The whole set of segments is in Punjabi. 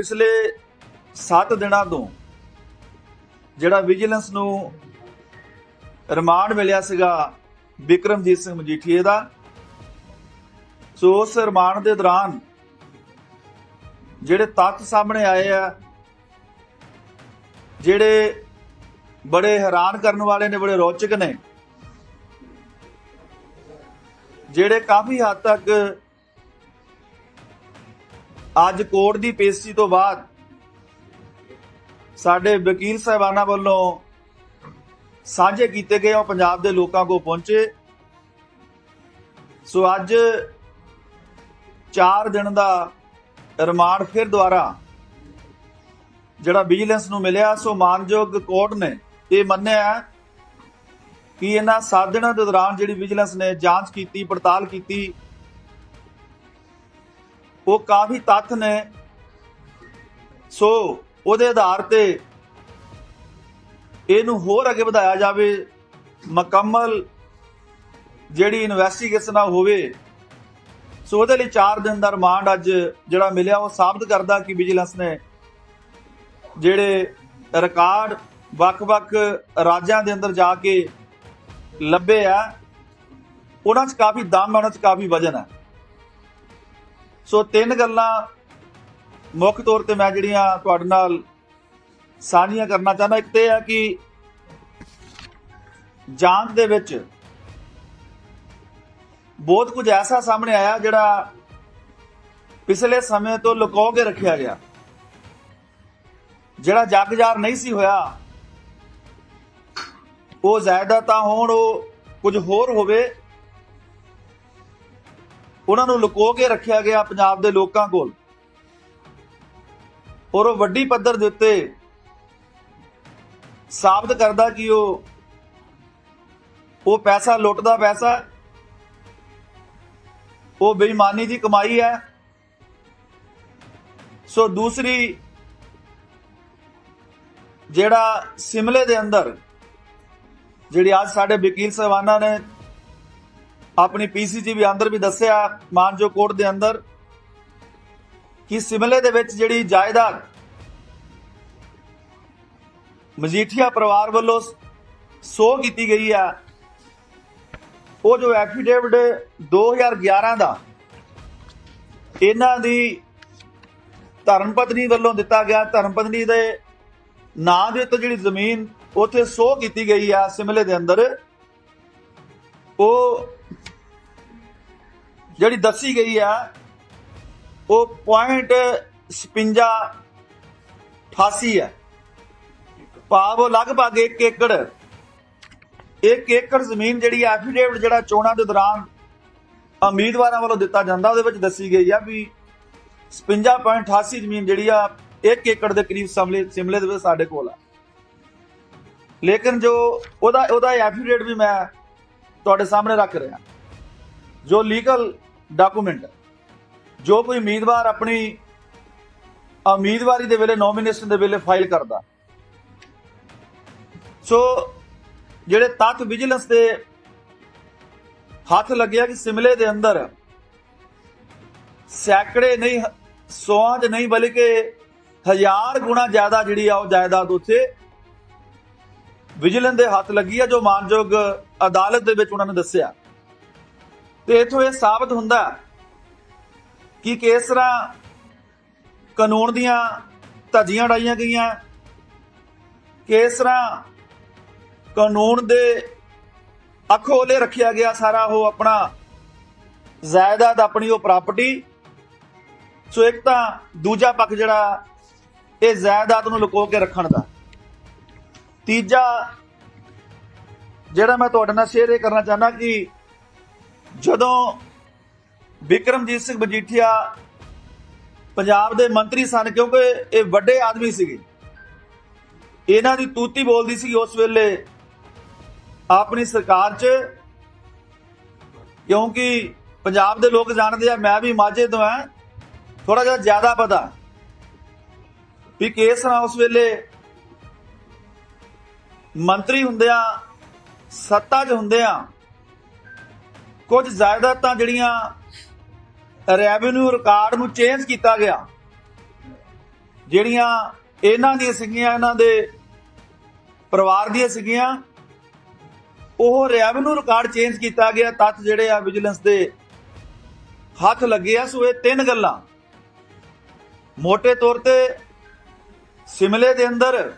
ਪਿਛਲੇ 7 ਦਿਨਾਂ ਤੋਂ ਜਿਹੜਾ ਵਿਜੀਲੈਂਸ ਨੂੰ ਰਿਮਾਂਡ ਮਿਲਿਆ ਸੀਗਾ ਵਿਕਰਮਜੀਤ ਸਿੰਘ ਮਜੀਠੀਏ ਦਾ, ਸੋ ਉਸ ਰਿਮਾਂਡ ਦੇ ਦੌਰਾਨ ਜਿਹੜੇ ਤੱਥ ਸਾਹਮਣੇ ਆਏ ਆ, ਜਿਹੜੇ ਬੜੇ ਹੈਰਾਨ ਕਰਨ ਵਾਲੇ ਨੇ, ਬੜੇ ਰੌਚਕ ਨੇ, ਜਿਹੜੇ ਕਾਫੀ ਹੱਦ ਤੱਕ ਅੱਜ ਕੋਰਟ ਦੀ ਪੇਸ਼ੀ ਤੋਂ ਬਾਅਦ ਸਾਡੇ ਵਕੀਲ ਸਾਹਿਬਾਨਾਂ ਵੱਲੋਂ ਸਾਂਝੇ ਕੀਤੇ ਗਏ ਉਹ ਪੰਜਾਬ ਦੇ ਲੋਕਾਂ ਕੋਲ ਪਹੁੰਚੇ। ਸੋ ਅੱਜ 4 ਦਿਨ ਦਾ ਰਿਮਾਂਡ ਫਿਰ ਦੁਆਰਾ ਜਿਹੜਾ ਵਿਜੀਲੈਂਸ ਨੂੰ ਮਿਲਿਆ, ਸੋ ਮਾਨਯੋਗ ਕੋਰਟ ਨੇ ਇਹ ਮੰਨਿਆ ਕਿ ਇਹਨਾਂ 7 ਦਿਨਾਂ ਦੇ ਦੌਰਾਨ ਜਿਹੜੀ ਵਿਜੀਲੈਂਸ ਨੇ ਜਾਂਚ ਕੀਤੀ, ਪੜਤਾਲ ਕੀਤੀ ਉਹ ਕਾਫੀ ਤੱਥ ਨੇ। ਸੋ ਉਹਦੇ ਆਧਾਰ ਤੇ ਇਹਨੂੰ ਹੋਰ ਅੱਗੇ ਵਧਾਇਆ ਜਾਵੇ। ਮੁਕੰਮਲ ਜਿਹੜੀ ਇਨਵੈਸਟੀਗੇਸ਼ਨ ਆ ਹੋਵੇ। ਸੋ ਉਹਦੇ ਲਈ 4 ਦਿਨ ਦਾ ਰਿਮਾਂਡ ਅੱਜ ਜਿਹੜਾ ਮਿਲਿਆ, ਉਹ ਸਾਬਤ ਕਰਦਾ ਕਿ ਵਿਜੀਲੈਂਸ ਨੇ ਜਿਹੜੇ ਰਿਕਾਰਡ ਵੱਖ-ਵੱਖ ਰਾਜਾਂ ਦੇ ਅੰਦਰ ਜਾ ਕੇ ਲੱਭੇ ਆ, ਉਹਨਾਂ 'ਚ ਕਾਫੀ ਦਮ ਹੈ ਉਹਨਾਂ 'ਚ ਕਾਫੀ ਵਜਨ ਹੈ ਸੋ ਤਿੰਨ ਗੱਲਾਂ ਮੁੱਖ ਤੌਰ ਤੇ ਮੈਂ ਜਿਹੜੀਆਂ ਤੁਹਾਡੇ ਨਾਲ ਸਾਂਝੀਆਂ ਕਰਨਾ ਚਾਹੁੰਦਾ, ਇੱਕ ਤੇ ਹੈ ਕਿ ਜਾਂਚ ਦੇ ਵਿੱਚ ਬਹੁਤ ਕੁਝ ਐਸਾ ਸਾਹਮਣੇ ਆਇਆ ਜਿਹੜਾ ਪਿਛਲੇ ਸਮੇਂ ਤੋਂ ਲੁਕੋ ਕੇ ਰੱਖਿਆ ਗਿਆ। ਜਿਹੜਾ ਜਗਜਾਰ ਨਹੀਂ ਸੀ ਹੋਇਆ, ਉਹ ਜਾਇਦਾਦਾਂ ਹੋਣ, ਉਹ ਕੁਝ ਹੋਰ ਹੋਵੇ ਉਹਨਾਂ ਨੂੰ ਲੁਕੋ ਕੇ ਰੱਖਿਆ ਗਿਆ ਪੰਜਾਬ ਦੇ ਲੋਕਾਂ ਕੋਲ। ਔਰ ਉਹ ਵੱਡੀ ਪੱਧਰ ਦੇ ਉੱਤੇ ਸਾਬਤ ਕਰਦਾ ਕਿ ਉਹ ਉਹ ਪੈਸਾ ਲੁੱਟਦਾ ਪੈਸਾ ਉਹ ਬੇਈਮਾਨੀ ਦੀ ਕਮਾਈ ਹੈ। ਸੋ ਦੂਸਰੀ, ਜਿਹੜਾ ਸਿਮਲੇ ਦੇ ਅੰਦਰ, ਜਿਹੜੀ ਅੱਜ ਸਾਡੇ ਵਕੀਲ ਸਾਹਿਬਾਨਾਂ ਨੇ ਆਪਣੀ ਪੀਸੀਜੀ ਵੀ ਅੰਦਰ ਵੀ ਦੱਸਿਆ, ਮਾਨਜੋ ਕੋਰਟ ਦੇ ਅੰਦਰ, ਕਿ ਸਿਮਲੇ ਦੇ ਵਿੱਚ ਜਿਹੜੀ ਜਾਇਦਾਦ ਮਜੀਠੀਆ ਪਰਿਵਾਰ ਵੱਲੋਂ ਸੋ ਕੀਤੀ ਗਈ ਆ, ਉਹ ਜੋ ਐਫੀਡੇਵਿਟ 2011 ਦਾ, ਇਹਨਾਂ ਦੀ ਧਰਮ ਪਤਨੀ ਵੱਲੋਂ ਦਿੱਤਾ ਗਿਆ ਧਰਮ ਪਤਨੀ ਦੇ ਨਾਂ ਦੇ ਉੱਤੇ ਜਿਹੜੀ ਜ਼ਮੀਨ ਉੱਥੇ ਸੋ ਕੀਤੀ ਗਈ ਆ ਸਿਮਲੇ ਦੇ ਅੰਦਰ, ਉਹ ਜਿਹੜੀ ਦੱਸੀ ਗਈ ਆ, ਉਹ ਪੁਆਇੰਟ 56 88 ਹੈ। ਭਾਵ ਉਹ ਲਗਭਗ 1 ਏਕੜ। 1 ਏਕੜ ਜ਼ਮੀਨ ਜਿਹੜੀ ਐਫੀਡੇਵਿਟ ਜਿਹੜਾ ਚੋਣਾਂ ਦੇ ਦੌਰਾਨ ਉਮੀਦਵਾਰਾਂ ਵੱਲੋਂ ਦਿੱਤਾ ਜਾਂਦਾ, ਉਹਦੇ ਵਿੱਚ ਦੱਸੀ ਗਈ ਆ ਵੀ 56.88 ਜ਼ਮੀਨ ਜਿਹੜੀ ਆ 1 ਏਕੜ ਦੇ ਕਰੀਬ ਸਮਲੇ, ਸਿਮਲੇ ਦੇ ਵਿੱਚ ਸਾਡੇ ਕੋਲ ਆ। ਲੇਕਿਨ ਜੋ ਉਹਦਾ ਉਹਦਾ ਐਫੀਡੇਵਿਟ ਵੀ ਮੈਂ ਤੁਹਾਡੇ ਸਾਹਮਣੇ ਰੱਖ ਰਿਹਾ। ਜੋ ਲੀਗਲ ਡਾਕੂਮੈਂਟ। ਜੋ ਕੋਈ ਉਮੀਦਵਾਰ ਆਪਣੀ ਉਮੀਦਵਾਰੀ ਦੇ ਵੇਲੇ ਨੋਮੀਨੇਸ਼ਨ ਦੇ ਵੇਲੇ ਫਾਈਲ ਕਰਦਾ। ਸੋ ਜਿਹੜੇ ਤੱਤ ਵਿਜੀਲੈਂਸ ਦੇ ਹੱਥ ਲੱਗਿਆ ਕਿ ਸਿਮਲੇ ਦੇ ਅੰਦਰ ਸੈਂਕੜੇ ਨਹੀਂ, ਸੌਆਂ ਚ ਨਹੀਂ ਬਲਕਿ ਹਜ਼ਾਰ ਗੁਣਾ ਜ਼ਿਆਦਾ ਜਿਹੜੀ ਆ ਉਹ ਜਾਇਦਾਦ ਉੱਥੇ ਵਿਜੀਲੈਂਸ ਦੇ ਹੱਥ ਲੱਗੀ ਆ, ਜੋ ਮਾਨਯੋਗ ਅਦਾਲਤ ਦੇ ਵਿੱਚ ਉਹਨਾਂ ਨੇ ਦੱਸਿਆ। ਤੇ ਇਥੋਂ ਇਹ ਸਾਬਤ ਹੁੰਦਾ ਕਿ ਕਿਸ ਤਰ੍ਹਾਂ ਕਾਨੂੰਨ ਦੀਆਂ ਧੱਜੀਆਂ ਉਡਾਈਆਂ ਗਈਆਂ, ਕਿਸ ਤਰ੍ਹਾਂ ਕਾਨੂੰਨ ਦੇ ਅਖੋਲੇ ਰੱਖਿਆ ਗਿਆ ਸਾਰਾ ਉਹ ਆਪਣਾ ਜਾਇਦਾਦ, ਆਪਣੀ ਉਹ ਪ੍ਰਾਪਰਟੀ। ਸੋ ਇੱਕ ਤਾਂ ਦੂਜਾ ਪੱਖ ਜਿਹੜਾ ਇਹ ਜਾਇਦਾਦ ਨੂੰ ਲੁਕੋ ਕੇ ਰੱਖਣ ਦਾ। ਤੀਜਾ ਜਿਹੜਾ ਮੈਂ ਤੁਹਾਡੇ ਨਾਲ ਸ਼ੇਅਰ ਇਹ ਕਰਨਾ ਚਾਹੁੰਦਾ ਕਿ ਜਦੋਂ ਵਿਕਰਮਜੀਤ ਸਿੰਘ ਮਜੀਠੀਆ ਪੰਜਾਬ ਦੇ ਮੰਤਰੀ ਸਨ, ਕਿਉਂਕਿ ਇਹ ਵੱਡੇ ਆਦਮੀ ਸੀਗੇ। ਇਹਨਾਂ ਦੀ ਤੂਤੀ ਬੋਲਦੀ ਸੀ ਉਸ ਵੇਲੇ ਆਪਣੀ ਸਰਕਾਰ 'ਚ, ਕਿਉਂਕਿ ਪੰਜਾਬ ਦੇ ਲੋਕ ਜਾਣਦੇ ਆ, ਮੈਂ ਵੀ ਮਾਝੇ ਤੋਂ ਆ ਥੋੜਾ ਜਿਹਾ ਜ਼ਿਆਦਾ ਪਤਾ। ਵੀ ਕੇਸ ਤਰ੍ਹਾਂ ਉਸ ਵੇਲੇ ਮੰਤਰੀ ਹੁੰਦਿਆਂ, ਸੱਤਾ 'ਚ ਹੁੰਦਿਆਂ ਕੁਝ ਜਾਇਦਾਦਾਂ ਜਿਹੜੀਆਂ ਰੈਵਨਿਊ ਰਿਕਾਰਡ ਨੂੰ ਚੇਂਜ ਕੀਤਾ ਗਿਆ, ਜਿਹੜੀਆਂ ਇਹਨਾਂ ਦੀਆਂ ਸੀਗੀਆਂ, ਇਹਨਾਂ ਦੇ ਪਰਿਵਾਰ ਦੀਆਂ ਸੀਗੀਆਂ, ਉਹ ਰੈਵਨਿਊ ਰਿਕਾਰਡ ਚੇਂਜ ਕੀਤਾ ਗਿਆ, ਤੱਥ ਜਿਹੜੇ ਆ ਵਿਜੀਲੈਂਸ ਦੇ ਹੱਥ ਲੱਗੇ ਆ, ਸੋ ਇਹ ਤਿੰਨ ਗੱਲਾਂ। ਮੋٹے ਤੌਰ ਤੇ ਸਿਮਲੇ ਦੇ ਅੰਦਰ,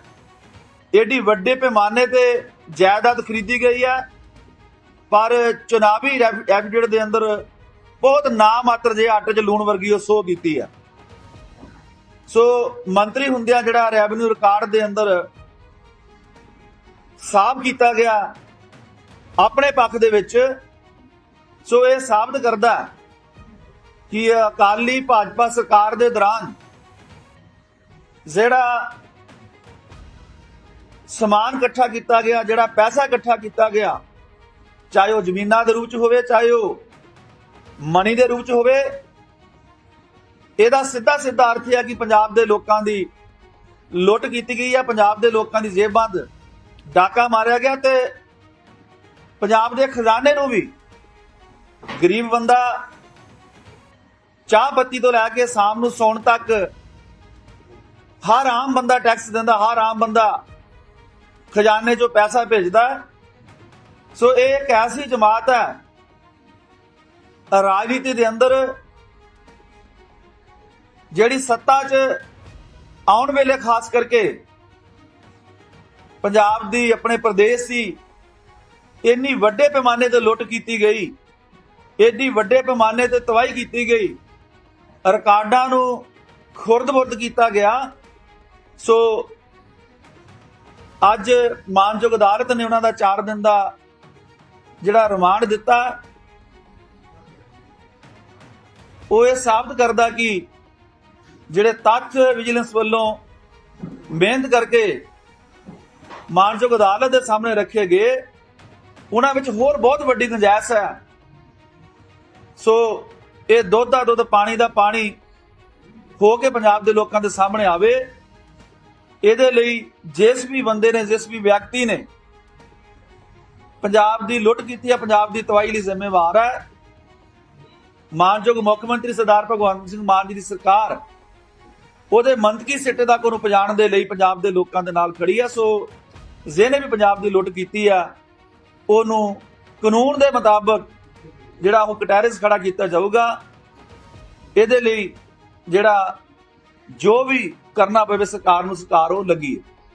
ਏਡੀ ਵੱਡੇ ਪੈਮਾਨੇ ਤੇ ਜਾਇਦਾਦ ਖਰੀਦੀ ਗਈ ਹੈ ਪਰ ਚੁਣਾਵੀ ਐਫੀਡੇਵਿਟ ਦੇ ਅੰਦਰ ਬਹੁਤ ਨਾਮਾਤਰ ਜੇ ਆਟੇ 'ਚ ਲੂਣ ਵਰਗੀ ਉਹ ਸੋ ਕੀਤੀ ਹੈ ਸੋ ਮੰਤਰੀ ਹੁੰਦਿਆਂ ਜਿਹੜਾ ਰੈਵਨਿਊ ਰਿਕਾਰਡ ਦੇ ਅੰਦਰ ਸਾਫ਼ ਕੀਤਾ ਗਿਆ ਆਪਣੇ ਪੱਖ ਦੇ ਵਿੱਚ, ਸੋ ਇਹ ਸਾਬਤ ਕਰਦਾ ਕਿ ਅਕਾਲੀ ਭਾਜਪਾ ਸਰਕਾਰ ਦੇ ਦੌਰਾਨ ਜਿਹੜਾ ਸਮਾਨ ਇਕੱਠਾ ਕੀਤਾ ਗਿਆ, ਜਿਹੜਾ ਪੈਸਾ ਇਕੱਠਾ ਕੀਤਾ ਗਿਆ ਚਾਹੇ ਉਹ ਜ਼ਮੀਨਾਂ ਦੇ ਰੂਪ ਚ ਹੋਵੇ, ਚਾਹੇ ਉਹ ਮਣੀ ਦੇ ਰੂਪ ਚ ਹੋਵੇ, ਇਹਦਾ ਸਿੱਧਾ ਸਿੱਧਾ ਅਰਥ ਇਹ ਹੈ ਕਿ ਪੰਜਾਬ ਦੇ ਲੋਕਾਂ ਦੀ ਲੁੱਟ ਕੀਤੀ ਗਈ ਹੈ, ਪੰਜਾਬ ਦੇ ਲੋਕਾਂ ਦੀ ਜੇਬ ਬੰਦ ਡਾਕਾ ਮਾਰਿਆ ਗਿਆ ਤੇ ਪੰਜਾਬ ਦੇ ਖਜ਼ਾਨੇ ਨੂੰ ਵੀ ਗਰੀਬ ਬੰਦਾ ਚਾਹ ਬੱਤੀ ਤੋਂ ਲੈ ਕੇ ਸ਼ਾਮ ਨੂੰ ਸੌਣ ਤੱਕ ਹਰ ਆਮ ਬੰਦਾ ਟੈਕਸ ਦਿੰਦਾ, ਹਰ ਆਮ ਬੰਦਾ ਖਜ਼ਾਨੇ 'ਚੋਂ ਪੈਸਾ ਭੇਜਦਾ। ਸੋ ਇਹ ਇੱਕ ਐਸੀ ਜਮਾਤ ਹੈ, ਰਾਜਨੀਤੀ ਦੇ ਅੰਦਰ, ਜਿਹੜੀ ਸੱਤਾ 'ਚ ਆਉਣ ਵੇਲੇ ਖਾਸ ਕਰਕੇ ਪੰਜਾਬ ਦੀ, ਆਪਣੇ ਪ੍ਰਦੇਸ਼ ਦੀ, ਇੰਨੀ ਵੱਡੇ ਪੈਮਾਨੇ ਤੇ ਲੁੱਟ ਕੀਤੀ ਗਈ, ਇੰਨੀ ਵੱਡੇ ਪੈਮਾਨੇ ਤੇ ਤਬਾਹੀ ਕੀਤੀ ਗਈ, ਰਿਕਾਰਡਾਂ ਨੂੰ ਖੁਰਦ-ਬੁਰਦ ਕੀਤਾ ਗਿਆ। ਸੋ ਅੱਜ ਮਾਨਯੋਗ ਅਦਾਲਤ ਨੇ ਉਹਨਾਂ ਦਾ 4 ਦਿਨ ਦਾ ਜਿਹੜਾ ਰਿਮਾਂਡ ਦਿੱਤਾ, ਉਹ ਇਹ ਸਾਬਤ ਕਰਦਾ ਕਿ ਜਿਹੜੇ ਤੱਥ ਵਿਜੀਲੈਂਸ ਵੱਲੋਂ ਮਿਹਨਤ ਕਰਕੇ ਮਾਨਯੋਗ ਅਦਾਲਤ ਦੇ ਸਾਹਮਣੇ ਰੱਖੇ ਗਏ, ਉਹਨਾਂ ਵਿੱਚ ਹੋਰ ਬਹੁਤ ਵੱਡੀ ਗੁੰਜਾਇਸ਼ ਹੈ। ਸੋ ਇਹ ਦੁੱਧ ਦਾ ਦੁੱਧ ਪਾਣੀ ਦਾ ਪਾਣੀ ਹੋ ਕੇ ਪੰਜਾਬ ਦੇ ਲੋਕਾਂ ਦੇ ਸਾਹਮਣੇ ਆਵੇ। ਇਹਦੇ ਲਈ ਜਿਸ ਵੀ ਬੰਦੇ ਨੇ, ਜਿਸ ਵੀ ਵਿਅਕਤੀ ਨੇ ਪੰਜਾਬ ਦੀ ਲੁੱਟ ਕੀਤੀ ਹੈ, ਪੰਜਾਬ ਦੀ ਤਬਾਹੀ ਲਈ ਜ਼ਿੰਮੇਵਾਰ ਹੈ। ਮਾਨਯੋਗ ਮੁੱਖ ਮੰਤਰੀ ਸਰਦਾਰ ਭਗਵੰਤ ਸਿੰਘ ਮਾਨ ਜੀ ਦੀ ਸਰਕਾਰ ਉਹਦੇ ਮੰਤਕੀ ਸਿੱਟੇ ਤੱਕ ਉਹਨੂੰ ਪਹੁੰਚਾਉਣ ਦੇ ਲਈ ਪੰਜਾਬ ਦੇ ਲੋਕਾਂ ਦੇ ਨਾਲ ਖੜੀ ਹੈ। ਸੋ ਜਿਹਨੇ ਵੀ ਪੰਜਾਬ ਦੀ ਲੁੱਟ ਕੀਤੀ ਆ ਉਹਨੂੰ ਕਾਨੂੰਨ ਦੇ ਮੁਤਾਬਕ ਜਿਹੜਾ ਉਹ ਕਟਹਿਰੇ 'ਚ ਖੜਾ ਕੀਤਾ ਜਾਊਗਾ। ਇਹਦੇ ਲਈ ਜਿਹੜਾ ਜੋ ਵੀ ਕਰਨਾ ਪਵੇ, ਸਰਕਾਰ ਨੂੰ ਸਰਕਾਰ ਉਹ ਲੱਗੀ ਹੈ।